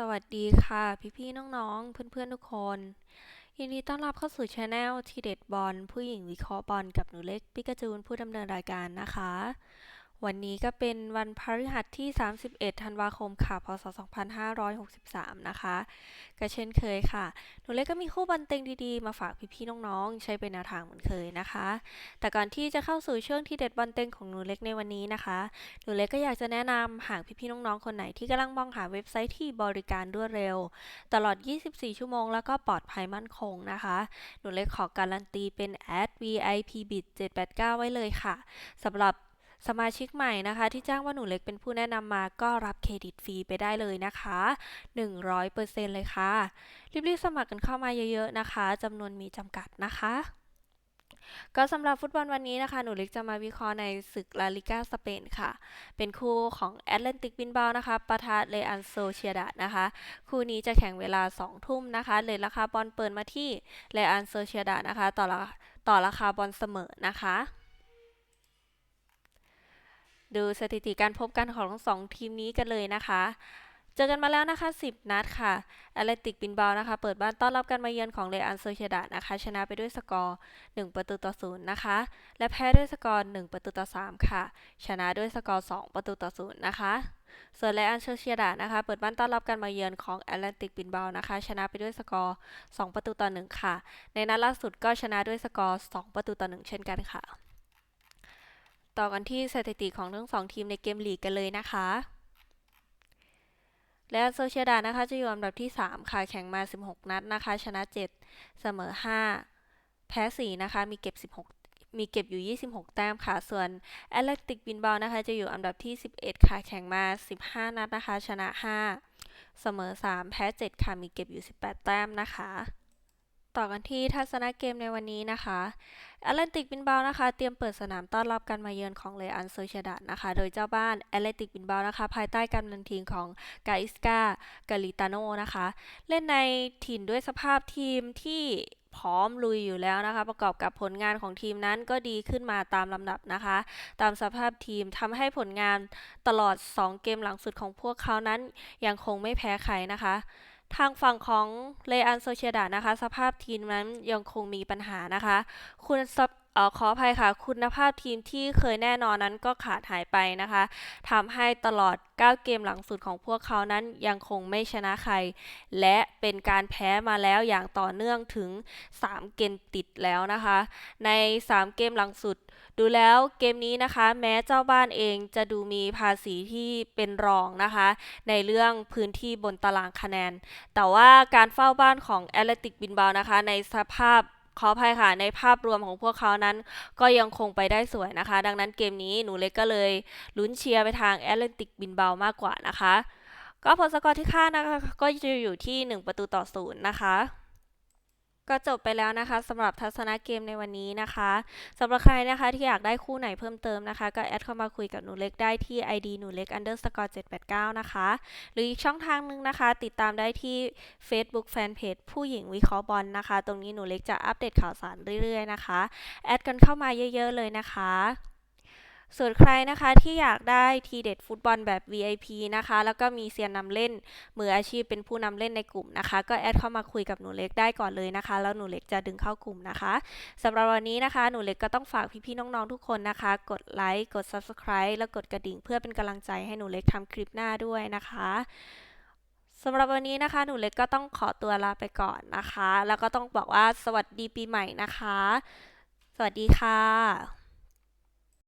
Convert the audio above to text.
สวัสดีค่ะ พี่ๆน้องๆ เพื่อนๆ ทุกคน ยินดีต้อนรับเข้าสู่ช anel ทีเด็ดบอลผู้หญิงวิเคราะห์บอลกับหนูเล็กปิกาจูนผู้ดำเนินรายการนะคะ วันนี้ก็เป็นวันพฤหัสที่ 31 ธันวาคมค่ะ พศ 2563 นะคะ ก็เช่นเคยค่ะ หนูเล็กก็มีคู่บอลเต็งดีๆ มาฝากพี่ๆน้องๆ ใช้เป็นแนวทางเหมือนเคยนะคะ แต่ก่อนที่จะเข้าสู่ช่วงที่เด็ดบอลเต็งของหนูเล็กในวันนี้นะคะ หนูเล็กก็อยากจะแนะนำหากพี่ๆน้องๆ คนไหนที่กำลังมองหาเว็บไซต์ที่บริการรวดเร็ว ตลอด 24 ชั่วโมง แล้วก็ปลอดภัยมั่นคงนะคะ หนูเล็กขอการันตีเป็น @vipbit 789 ไว้เลยค่ะสำหรับ สมาชิกใหม่นะคะ ที่จ้างว่าหนูเล็กเป็นผู้แนะนำมาก็รับเครดิตฟรีไปได้เลยนะคะ 100%เลยค่ะ รีบๆสมัครกันเข้ามาเยอะๆนะคะจำนวนมีจำกัดนะคะก็สำหรับฟุตบอลวันนี้นะคะ หนูเล็กจะมาวิเคราะห์ในศึกลาลิก้าสเปนค่ะ เป็นคู่ของแอตเลนติกบินบานะคะปะทะเรอันโซเชียดานะคะ คู่นี้จะแข่งเวลา 2 ทุ่มนะคะ เลยราคาบอลเปิดมาที่เรอันโซเชียดานะคะ ต่อราต่อราคาบอลเสมอนะคะ ดูสถิติการพบกันของทั้งสองทีมนี้กันเลยนะคะ เจอกันมาแล้วนะคะ 10 นัดค่ะแอตเลติกบินบานะคะ เปิดบ้านต้อนรับการมาเยือนของเรอันโซเชดานะคะ ชนะไปด้วยสกอร์ 1 ประตูต่อ 0 นะคะ และแพ้ด้วยสกอร์ 1 ประตูต่อ 3 ค่ะ ชนะด้วยสกอร์ 2 ประตูต่อ 0 นะคะส่วนเรอันโซเชียดานะคะ เปิดบ้านต้อนรับการมาเยือนของแอตเลติกบินบานะคะ ชนะไปด้วยสกอร์ 2 ประตูต่อ 1 ค่ะ ในนัดล่าสุดก็ชนะด้วยสกอร์ 2 ประตูต่อ 1 เช่นกันค่ะ ต่อกันที่สถิติของทั้งสองทีมในเกมลีกกันเลยนะคะ และโซเชียดานะคะจะอยู่อันดับที่ 3 ค่ะ แข่งมา 16 นัดนะคะ ชนะ 7 เสมอ 5 แพ้ 4 นะคะ มีเก็บ 16มีเก็บอยู่ 26 แต้มค่ะ ส่วนแอตเลติกบินบานะคะ จะอยู่อันดับที่ 11 ค่ะ แข่งมา 15 นัดนะคะ ชนะ 5 เสมอ 3 แพ้ 7 ค่ะ มีเก็บอยู่ 18 แต้มนะคะ ต่อกันที่ทัศนะเกมในวันนี้นะคะแอตเลติกบินบานะคะ เตรียมเปิดสนามต้อนรับการมาเยือนของเรอันโซเชดานะคะ โดยเจ้าบ้านแอตเลติกบินบานะคะ ภายใต้การนำทีมของกาอิสกากาลิตาโนนะคะ เล่นในถิ่นด้วยสภาพทีมที่พร้อมลุยอยู่แล้วนะคะ ประกอบกับผลงานของทีมนั้นก็ดีขึ้นมาตามลำดับนะคะ ตามสภาพทีมทำให้ผลงานตลอด 2 เกมหลังสุดของพวกเขานั้นยังคงไม่แพ้ใครนะคะ ทางฝั่งของเลอันโซเชียดานะคะ สภาพทีมนั้นยังคงมีปัญหานะคะ คุณเออขออภัยค่ะ คุณภาพทีมที่เคยแน่นอนนั้นก็ขาดหายไปนะคะทำให้ตลอด 9 เกมหลังสุดของพวกเขานั้นยังคงไม่ชนะใคร และเป็นการแพ้มาแล้วอย่างต่อเนื่องถึง 3 เกมติดแล้วนะคะ ใน 3 เกมหลังสุด ดูแล้วเกมนี้นะคะ แม้เจ้าบ้านเองจะดูมีภาษีที่เป็นรองนะคะ ในเรื่องพื้นที่บนตารางคะแนน แต่ว่าการเฝ้าบ้านของแอตเลติกบินบานะคะ ในสภาพ ขออภัยค่ะในภาพรวมของพวกเขานั้น ก็ยังคงไปได้สวยนะคะ ดังนั้นเกมนี้หนูเล็กก็เลยลุ้นเชียร์ไปทางแอตเลนติกบินเบามากกว่านะคะ ก็ผลสกอร์ที่คาดนะคะ ก็จะอยู่ที่ 1 ประตูต่อศูนย์นะคะ ก็จบไปแล้วนะคะสำหรับทัศนะเกมในวันนี้นะคะสำหรับใครนะคะที่อยากได้คู่ไหนเพิ่มเติมนะคะ ก็แอดเข้ามาคุยกับหนูเล็กได้ที่ ID หนูเล็ก underscore 789 นะคะ หรืออีกช่องทางนึงนะคะ ติดตามได้ที่ Facebook Fanpage ผู้หญิงวิเคราะห์บอลนะคะ ตรงนี้หนูเล็กจะอัปเดตข่าวสารเรื่อยๆนะคะ แอดกันเข้ามาเยอะๆเลยนะคะ ส่วนใครนะคะที่อยากได้ทีเด็ดฟุตบอลแบบ VIP นะคะ แล้วก็มีเซียนนำเล่น มืออาชีพเป็นผู้นำเล่นในกลุ่มนะคะ ก็แอดเข้ามาคุยกับหนูเล็กได้ก่อนเลยนะคะ แล้วหนูเล็กจะดึงเข้ากลุ่มนะคะสำหรับวันนี้นะคะ หนูเล็กก็ต้องฝากพี่ๆน้องๆทุกคนนะคะ กดไลค์กด Subscribe แล้วกดกระดิ่ง เพื่อเป็นกำลังใจให้หนูเล็กทำคลิปหน้าด้วยนะคะสำหรับวันนี้นะคะ หนูเล็กก็ต้องขอตัวลาไปก่อนนะคะ แล้วก็ต้องบอกว่าสวัสดีปีใหม่นะคะ สวัสดีค่ะ